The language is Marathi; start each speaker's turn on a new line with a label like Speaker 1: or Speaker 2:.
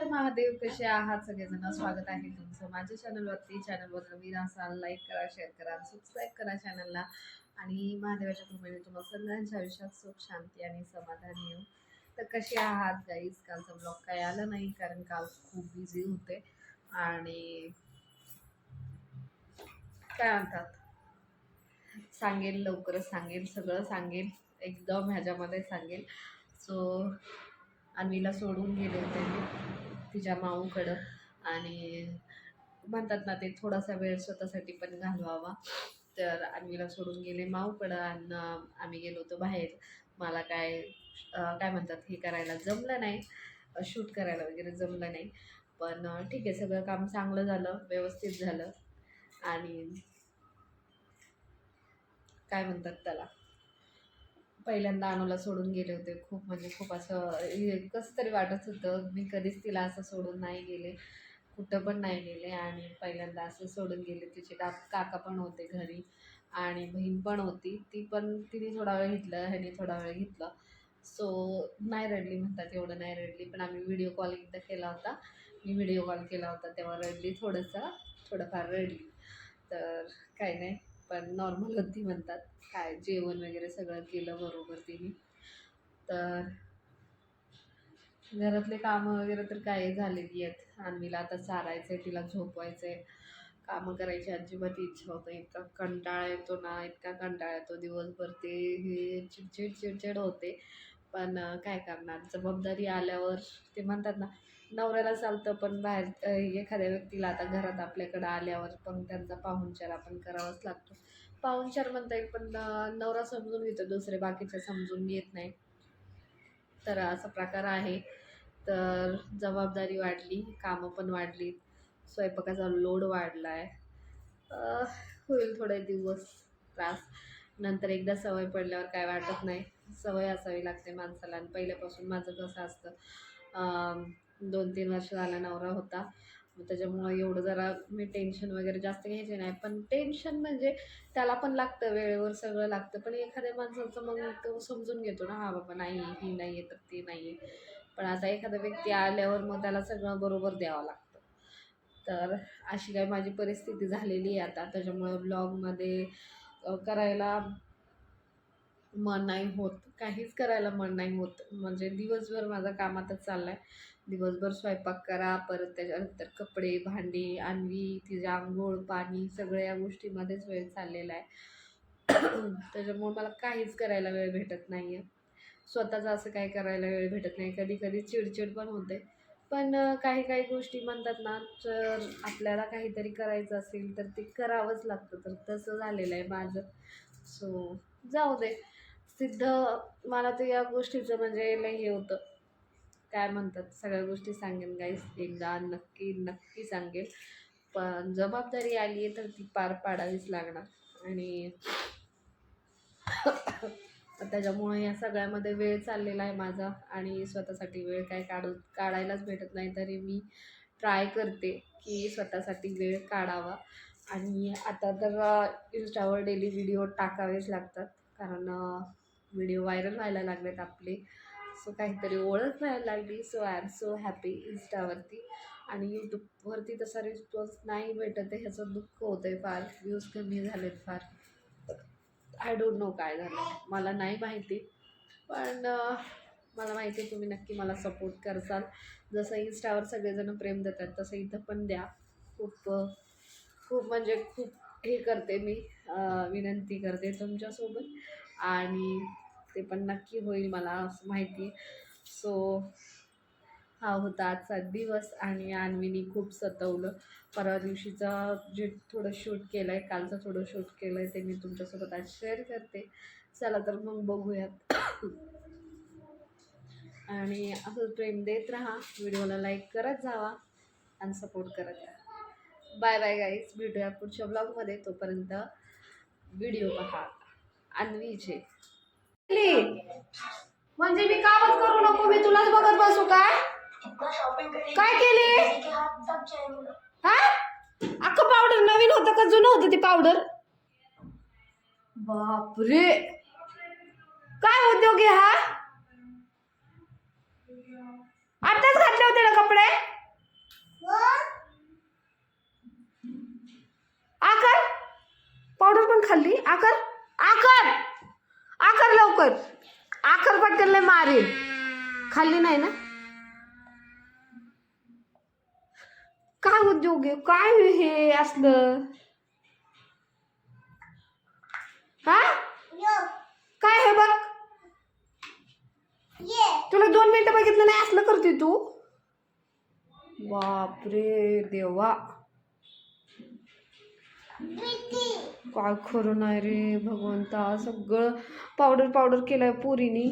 Speaker 1: नमस्कार महादेव कसे आहात? सगळेजण स्वागत आहे तुमचं माझ्या चॅनलवरती चॅनलवर नवीन असाल लाईक करा शेअर करा सबस्क्राईब करा चॅनलला आणि महादेवाच्या कृपेने तुम्हाला सगळ्यांच्या आयुष्यात सुख शांती आणि समाधान येऊ तर कसे आहात गाईज कालचा ब्लॉग काय आला नाही कारण काल खूप बिझी होते. आणि काय म्हणतात? सांगेल लवकरच सांगेल सगळं सांगेल. एकदम ह्याच्यामध्ये सांगेल. सो अन्वीला सोडून गेले होते मी तिच्या माऊकडं. आणि म्हणतात ना ते थोडासा वेळ स्वतःसाठी पण घालवावा. तर अन्वीला सोडून गेले माऊकडं आणि आम्ही गेलो होतो बाहेर. मला काय काय म्हणतात हे करायला जमलं नाही. शूट करायला वगैरे जमलं नाही. पण ठीक आहे सगळं काम चांगलं झालं व्यवस्थित झालं. आणि काय म्हणतात त्याला? पहिल्यांदा अनुला सोडून गेले होते खूप म्हणजे खूप असं हे कसं तरी वाटत होतं मी कधीच तिला असं सोडून नाही गेले कुठं पण नाही गेले आणि पहिल्यांदा असं सोडून गेले. तिचे का काका पण होते घरी आणि बहीण पण होती. ती पण तिने थोडा वेळ घेतलं ह्याने थोडा वेळ घेतला. सो नाही रडली म्हणतात एवढं नाही रडली. पण आम्ही व्हिडिओ कॉल एकदा केला होता. मी व्हिडिओ कॉल केला होता तेव्हा रडली थोडंसं थोडंफार रडली. तर काही नाही. पण नॉर्मल होती म्हणतात. काय जेवण वगैरे सगळं केलं बरोबर तिने. तर घरातले कामं वगैरे तर काही झालेली आहेत. अन्वीला आता चारायचं आहे तिला झोपवायचं आहे कामं करायची अजिबात इच्छा होतं इतका कंटाळा येतो ना इतका कंटाळा येतो दिवसभर. ते हे चिडचिड चिडचिड होते. पण काय करणार? जबाबदारी आल्यावर ते म्हणतात ना नवऱ्याला चालतं पण बाहेर एखाद्या व्यक्तीला आता घरात आपल्याकडं आल्यावर पण त्यांचा पाहुणचार आपण करावाच लागतो. पाहुणचार म्हणता येईल पण नवरा समजून घेतो दुसरे बाकीचे समजून घेत नाही. तर असा प्रकार आहे. तर जबाबदारी वाढली कामं पण वाढली स्वयंपाकाचा लोड वाढला आहे होईल थोडे दिवस त्रास. नंतर एकदा सवय पडल्यावर काय वाटत नाही. सवय असावी लागते माणसाला. आणि पहिल्यापासून माझं कसं असतं दोन तीन वर्ष झाला नवरा होता. मग त्याच्यामुळं एवढं जरा मी टेन्शन वगैरे जास्त घ्यायचे नाही. पण टेन्शन म्हणजे त्याला पण लागतं वेळेवर सगळं लागतं. पण एखाद्या माणसाचं मग तो समजून घेतो ना हा बाबा नाही ही नाही आहे तर ती नाही आहे पण आता एखादा व्यक्ती आल्यावर मग त्याला सगळं बरोबर द्यावं लागतं. तर अशी काय माझी परिस्थिती झालेली आहे आता. त्याच्यामुळं ब्लॉगमध्ये करायला मन नाही होत. काहीच करायला मन नाही होत. म्हणजे दिवसभर माझा कामातच चालला आहे दिवसभर स्वयंपाक करा परत त्याच्यानंतर कपडे भांडी आणवी तिच्या आंघोळ पाणी सगळ्या या गोष्टीमध्येच वेळ चाललेला आहे. त्याच्यामुळे मला काहीच करायला वेळ भेटत नाही आहे स्वतःचं असं काही करायला वेळ भेटत नाही. कधी कधी चिडचिड पण होते. पण काही काही गोष्टी म्हणतात ना तर आपल्याला काहीतरी करायचं असेल तर ते करावंच लागतं. तर तसं झालेलं आहे माझं. सो जाऊ दे. सिद्ध मला तर या गोष्टीचं म्हणजे लय हे होतं. काय म्हणतात सगळ्या गोष्टी सांगेन गाईस एकदा नक्की नक्की सांगेल पण जबाबदारी आली आहे तर ती पार पाडावीच लागणार. आणि त्याच्यामुळे या सगळ्यामध्ये वेळ चाललेला आहे माझा आणि स्वतःसाठी वेळ काय काढू काढायलाच भेटत नाही तरी मी ट्राय करते की स्वतःसाठी वेळ काढावा. आणि आता तर इन्स्टावर डेली व्हिडिओ टाकावेच लागतात. कारण व्हिडिओ व्हायरल व्हायला लागलेत आपले. सो काहीतरी ओळख व्हायला लागली. So I am so happy इन्स्टावरती. आणि यूट्यूबवरती तसा रिस्पॉन्स नाही भेटत आहे. ह्याचं दुःख होतं आहे फार. व्ह्यूज कमी झालेत फार. आय डोंट नो काय झालं. मला नाही माहिती. पण मला माहिती आहे तुम्ही नक्की मला सपोर्ट करसाल. जसं इन्स्टावर सगळेजण प्रेम देतात तसं इथं पण द्या. खूप खूप म्हणजे खूप हे करते मी विनंती करते तुमच्यासोबत. आणि ते पण नक्की होईल मला असं माहिती. सो हा होता आजचा दिवस आणि आणवीनी खूप सतवलं. परवा दिवशीचं जे थोडं शूट केलं आहे कालचं थोडं शूट केलं आहे ते मी तुमच्यासोबत आज शेअर करते. चला तर मग बघूयात. आणि असं प्रेम देत राहा. व्हिडिओला लाईक करत जावा आणि सपोर्ट करत राहा. बाय बाय गाईज भेटूया पुढच्या ब्लॉगमध्ये तोपर्यंत व्हिडिओ पहा. अन्वीचे. म्हणजे मी कामच करू नको. मी तुलाच बघत बसू काय? काय केली? हा? अख्खं पावडर नवीन होतं का? जुनं होतं ते पावडर बापरे! काय उद्योग आहे हा? आताच घातले होते ना कपडे? खाली आकर? आकर! आकर लवकर! आकर पटेलला मारे खाली नाही ना? काय उद्योग आहे? काय हे असलं? हा? काय हे बघ? तुला दोन मिनिटं बघितलं नाही? असलं करते तू. बापरे देवा. काय खरं नाही रे भगवंता. सगळं पावडर पावडर केलं आहे पोरीनी.